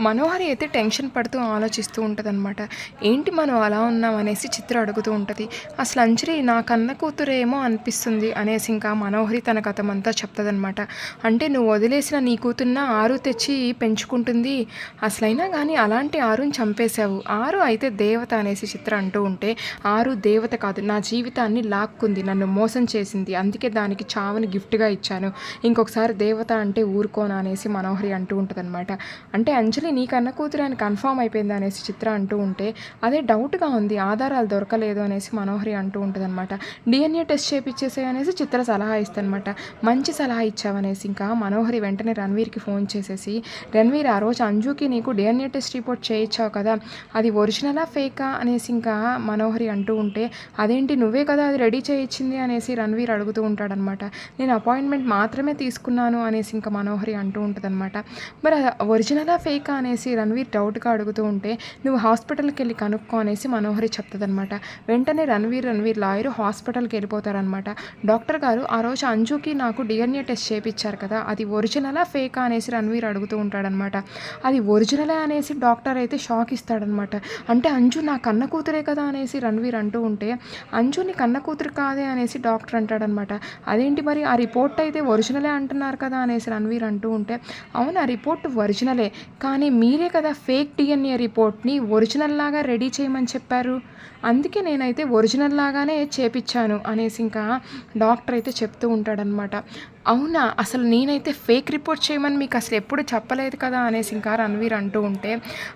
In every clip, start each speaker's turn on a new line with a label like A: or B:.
A: మనోహరి అయితే టెన్షన్ పడుతూ ఆలోచిస్తూ ఉంటుంది అనమాట ఏంటి మనం అలా ఉన్నాం అనేసి చిత్ర అడుగుతూ ఉంటుంది. అసలు అంజలి నా కన్న కూతురేమో అనిపిస్తుంది అనేసి ఇంకా మనోహరి తన కథమంతా చెప్తుందన్నమాట. అంటే నువ్వు వదిలేసిన నీ కూతున్న ఆరు తెచ్చి పెంచుకుంటుంది. అసలైనా కానీ అలాంటి ఆరుని చంపేశావు. ఆరు అయితే దేవత అనేసి చిత్ర అంటూ ఉంటే ఆరు దేవత కాదు నా జీవితాన్ని లాక్కుంది నన్ను మోసం చేసింది. అందుకే దానికి చావుని గిఫ్ట్గా ఇచ్చాను. ఇంకొకసారి దేవత అంటే ఊరుకోనా అనేసి మనోహరి అంటూ ఉంటుందన్నమాట. అంటే అంజలి నీ కన్న కూతురు అని కన్ఫామ్ అయిపోయింది అనేసి చిత్ర అంటూ ఉంటే అదే డౌట్గా ఉంది ఆధారాలు దొరకలేదు అనేసి మనోహరి అంటూ ఉంటుందన్నమాట. డిఎన్ఏ టెస్ట్ చేపించేసే అనేసి చిత్ర సలహా ఇస్తానమాట మంచి సలహా ఇచ్చావనేసి ఇంకా మనోహరి వెంటనే రణవీర్కి ఫోన్ చేసేసి రణ్వీర్ ఆ రోజు అంజుకి నీకు డిఎన్ఏ టెస్ట్ రిపోర్ట్ చేయించావు కదా అది ఒరిజినలా ఫేకా? అనేసి ఇంకా మనోహరి అంటూ ఉంటే అదేంటి నువ్వే కదా అది రెడీ చేయించింది అనేసి రణ్వీర్ అడుగుతూ ఉంటాడనమాట నేను అపాయింట్మెంట్ మాత్రమే తీసుకున్నాను అనేసి ఇంకా మనోహరి అంటూ ఉంటుందన్నమాట. మరి ఒరిజినలా ఫేకా అనేసి రణవీర్ డౌట్గా అడుగుతూ ఉంటే నువ్వు హాస్పిటల్కి వెళ్ళి కనుక్కో అనేసి మనోహరి చెప్తుందనమాట వెంటనే రణవీర్ రణవీర్ లాయర్ హాస్పిటల్కి వెళ్ళిపోతారనమాట డాక్టర్ గారు ఆ రోజు అంజుకి నాకు డిఎన్ఏ టెస్ట్ చేపించారు కదా అది ఒరిజినలా ఫేకా? అనేసి రణవీర్ అడుగుతూ ఉంటాడనమాట అది ఒరిజినలే అనేసి డాక్టర్ అయితే షాక్ ఇస్తాడనమాట అంటే అంజు నా కన్న కూతురే కదా? అనేసి రణవీర్ అంటూ ఉంటే అంజు నీ కన్న కూతురు కాదే? అనేసి డాక్టర్ అంటాడనమాట అదేంటి మరి? ఆ రిపోర్ట్ అయితే ఒరిజినలే అంటున్నారు కదా? అనేసి రణవీర్ అంటూ ఉంటే అవును ఆ రిపోర్ట్ ఒరిజినలే కానీ మీరే కదా ఫేక్ డిఎన్ఏ రిపోర్ట్ని ఒరిజినల్ లాగా రెడీ చేయమని చెప్పారు. అందుకే నేనైతే ఒరిజినల్ లాగానే చేపించాను అనేసి ఇంకా డాక్టర్ అయితే చెప్తూ ఉంటాడనమాట అవునా? అసలు నేనైతే ఫేక్ రిపోర్ట్ చేయమని మీకు అసలు ఎప్పుడు చెప్పలేదు కదా అనేసి ఇంకా రణవీర్ అంటూ ఉంటే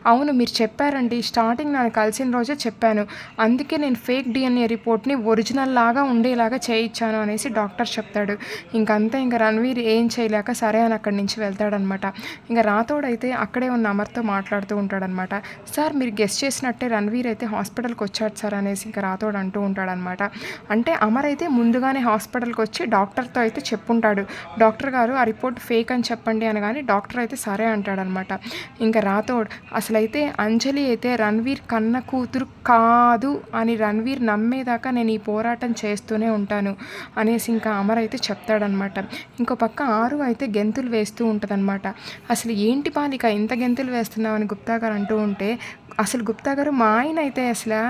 A: అవును మీరు చెప్పారండి. స్టార్టింగ్ నన్ను కలిసిన రోజే చెప్పాను. అందుకే నేను ఫేక్ డిఎన్ఏ రిపోర్ట్ని ఒరిజినల్ లాగా ఉండేలాగా చేయించాను అనేసి డాక్టర్ చెప్తాడు. ఇంకంతా ఇంకా రణవీర్ ఏం చేయలేక సరే అని అక్కడి నుంచి వెళ్తాడనమాట. ఇంకా రాతోడైతే అక్కడే ఉన్న అమర్తో మాట్లాడుతూ ఉంటాడనమాట. సార్ మీరు గెస్ట్ చేసినట్టే రణవీర్ అయితే హాస్పిటల్కి వచ్చాడు సార్ అనేసి ఇంకా రాతోడు అంటూ ఉంటాడనమాట. అంటే అమర్ అయితే ముందుగానే హాస్పిటల్కి వచ్చి డాక్టర్తో అయితే చెప్పుంటాడు. డాక్టర్ గారు ఆ రిపోర్ట్ ఫేక్ అని చెప్పండి అనగానే డాక్టర్ అయితే సరే అంటాడనమాట. ఇంకా రాతోడ్ అసలైతే అంజలి అయితే రణవీర్ కన్న కూతురు కాదు అని రణ్వీర్ నమ్మేదాకా నేను ఈ పోరాటం చేస్తూనే ఉంటాను అనేసి ఇంకా అమర్ అయితే చెప్తాడనమాట. ఇంకో పక్క ఆరు అయితే గెంతులు వేస్తూ ఉంటుందన్నమాట అసలు ఏంటి బాలిక ఇంత గెంతులు వేస్తున్నావని గుప్తా గారు అంటూ ఉంటే అసలు గుప్తా గారు మా ఆయన అయితే అసలు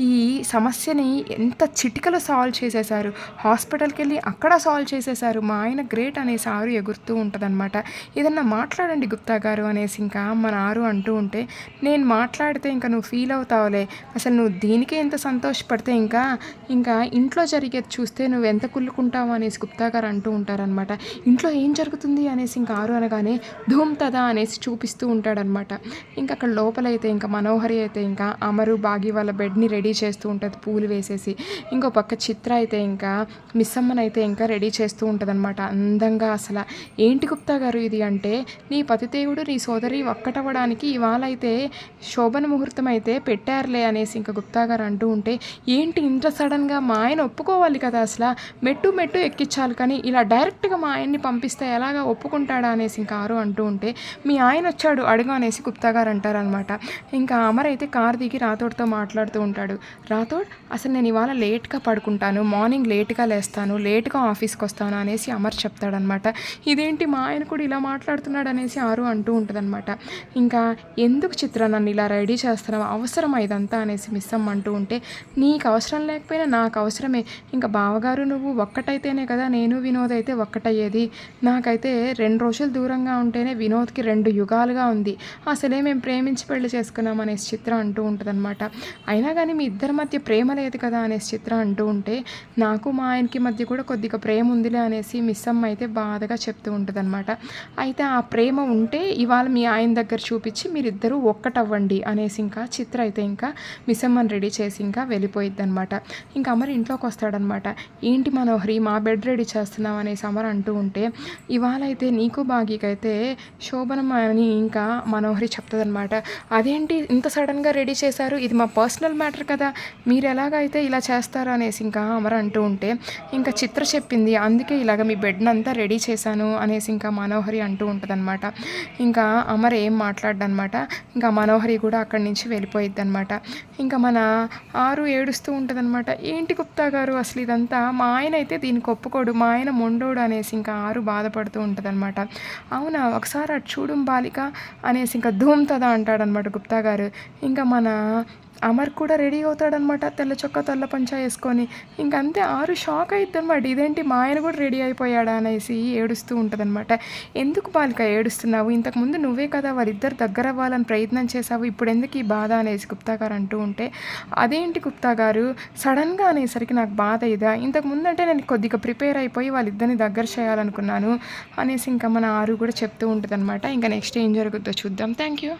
A: ఈ సమస్యని ఎంత చిటికలో సాల్వ్ చేసేశారు. హాస్పిటల్కి వెళ్ళి అక్కడ సాల్వ్ చేసేశారు. మా ఆయన గ్రేట్ అనేసి ఆరు ఎగురుతూ ఉంటుందన్నమాట. ఏదన్నా మాట్లాడండి గుప్తా గారు అనేసి ఇంకా మన ఆరు అంటూ ఉంటే నేను మాట్లాడితే ఇంకా నువ్వు ఫీల్ అవుతావులే. అసలు నువ్వు దీనికే ఎంత సంతోషపడితే ఇంకా ఇంకా ఇంట్లో జరిగేది చూస్తే నువ్వు ఎంత కుళ్ళుకుంటావు? అనేసి గుప్తా గారు అంటూ ఉంటారనమాట ఇంట్లో ఏం జరుగుతుంది? అనేసి ఇంకా ఆరు అనగానే ధూమ్ తదా అనేసి చూపిస్తూ ఉంటాడనమాట ఇంకా అక్కడ లోపలైతే ఇంకా మనోహరి అయితే ఇంకా అమరు బాగి వాళ్ళ బెడ్ని రెడీ చేస్తూ ఉంటుంది పూలు వేసేసి. ఇంకో పక్క చిత్ర అయితే ఇంకా మిస్ ఇంకా రెడీ చేస్తూ అనమాట. అందంగా అసలు. ఏంటి గుప్తా గారు ఇది అంటే నీ పతిదేవుడు నీ సోదరి ఒక్కటవ్వడానికి ఇవాళ అయితే శోభన ముహూర్తం అయితే పెట్టారులే అనేసి ఇంకా గుప్తా గారు అంటూ ఉంటే ఏంటి ఇంత సడన్గా మా ఆయన ఒప్పుకోవాలి కదా అసలు. మెట్టు మెట్టు ఎక్కించాలి కానీ ఇలా డైరెక్ట్గా మా ఆయన్ని పంపిస్తే ఎలాగా ఒప్పుకుంటాడా అనేసి ఇంకా ఆరు అంటూ ఉంటే మీ ఆయన వచ్చాడు అడుగు అనేసి గుప్తా గారు అంటారనమాట. ఇంకా అమర్ అయితే కార్ దిగి రాతోడ్తో మాట్లాడుతూ ఉంటాడు. రాథోడ్ అసలు నేను ఇవాళ లేట్గా పడుకుంటాను మార్నింగ్ లేట్గా లేస్తాను లేట్గా ఆఫీస్కి వస్తాను అనేసి అమర్ చెప్తాడనమాట. ఇదేంటి మా ఆయన కూడా ఇలా మాట్లాడుతున్నాడు అనేసి ఆరు అంటూ ఉంటుందన్నమాట ఇంకా ఎందుకు చిత్ర నన్ను ఇలా రెడీ చేస్తున్నావు? అవసరం ఇదంతా? అనేసి మిస్ అమ్మ అంటూ ఉంటే నీకు అవసరం లేకపోయినా నాకు అవసరమే. ఇంకా బావగారు నువ్వు ఒక్కటైతేనే కదా నేను వినోద్ అయితే ఒక్కటయ్యేది. నాకైతే రెండు రోజులు దూరంగా ఉంటేనే వినోద్కి రెండు యుగాలుగా ఉంది. అసలే మేము ప్రేమించి పెళ్ళి చేసుకున్నాం అనేసి చిత్ర అంటూ ఉంటుందన్నమాట అయినా కానీ మీ ఇద్దరి మధ్య ప్రేమ లేదు కదా? అనేసి చిత్ర అంటూ ఉంటే నాకు మా ఆయనకి మధ్య కూడా కొద్దిగా ప్రేమ ఉందిలే అనేసి మిస్ మిస్సమ్మ అయితే బాధగా చెప్తూ ఉంటుందన్నమాట. అయితే ఆ ప్రేమ ఉంటే ఇవాళ మీ ఆయన దగ్గర చూపించి మీరిద్దరూ ఒక్కటవ్వండి అనేసి ఇంకా చిత్ర అయితే ఇంకా మిస్సమ్మని రెడీ చేసి ఇంకా వెళ్ళిపోయిద్ది అనమాట ఇంకా అమర్ ఇంట్లోకి వస్తాడనమాట ఏంటి మనోహరి మా బెడ్ రెడీ చేస్తున్నాం అనేసి అమర్ అంటూ ఉంటే ఇవాళ అయితే నీకు బాగీకైతే శోభనం అని ఇంకా మనోహరి చెప్తుందనమాట అదేంటి ఇంత సడన్గా రెడీ చేశారు? ఇది మా పర్సనల్ మ్యాటర్ కదా. మీరు ఎలాగైతే ఇలా చేస్తారు అనేసి ఇంకా అమర్ అంటూ ఉంటే ఇంకా చిత్ర చెప్పింది అందుకే ఇలాగ మీ బెడ్నంతా రెడీ చేశాను అనేసి ఇంకా మనోహరి అంటూ ఉంటుందన్నమాట. ఇంకా అమర్ ఏం మాట్లాడనమాట ఇంకా మనోహరి కూడా అక్కడి నుంచి వెళ్ళిపోయిద్ది అనమాట ఇంకా మన ఆరు ఏడుస్తూ ఉంటుందన్నమాట. ఏంటి గుప్తా గారు అసలు ఇదంతా? మా ఆయన అయితే దీనికి ఒప్పుకోడు మా ఆయన మొండోడు అనేసి ఇంకా ఆరు బాధపడుతూ ఉంటుందన్నమాట. అవునా? ఒకసారి అటు చూడు బాలిక అనేసి ఇంకా ధూమ్తదా అంటాడనమాట గుప్తా గారు. ఇంకా మన అమర్ కూడా రెడీ అవుతాడనమాట తెల్ల చొక్క తెల్ల పంచా వేసుకొని. ఇంకంతే ఆరు షాక్ అయిద్దనమాట ఇదేంటి మా ఆయన కూడా రెడీ అయిపోయాడా అనేసి ఏడుస్తూ ఉంటుందన్నమాట ఎందుకు బాలిక ఏడుస్తున్నావు? ఇంతకుముందు నువ్వే కదా వాళ్ళిద్దరు దగ్గర అవ్వాలని ప్రయత్నం చేసావు ఇప్పుడు ఎందుకు ఈ బాధ? అనేసి గుప్తా గారు అంటూ ఉంటే అదేంటి గుప్తా గారు? సడన్గా అనేసరికి నాకు బాధ ఇదా? ఇంతకుముందు అంటే నేను కొద్దిగా ప్రిపేర్ అయిపోయి వాళ్ళిద్దరిని దగ్గర చేయాలనుకున్నాను అనేసి ఇంకా మన ఆరు కూడా చెప్తూ ఉంటుందన్నమాట ఇంకా నెక్స్ట్ ఏం జరుగుతుందో చూద్దాం. Thank you.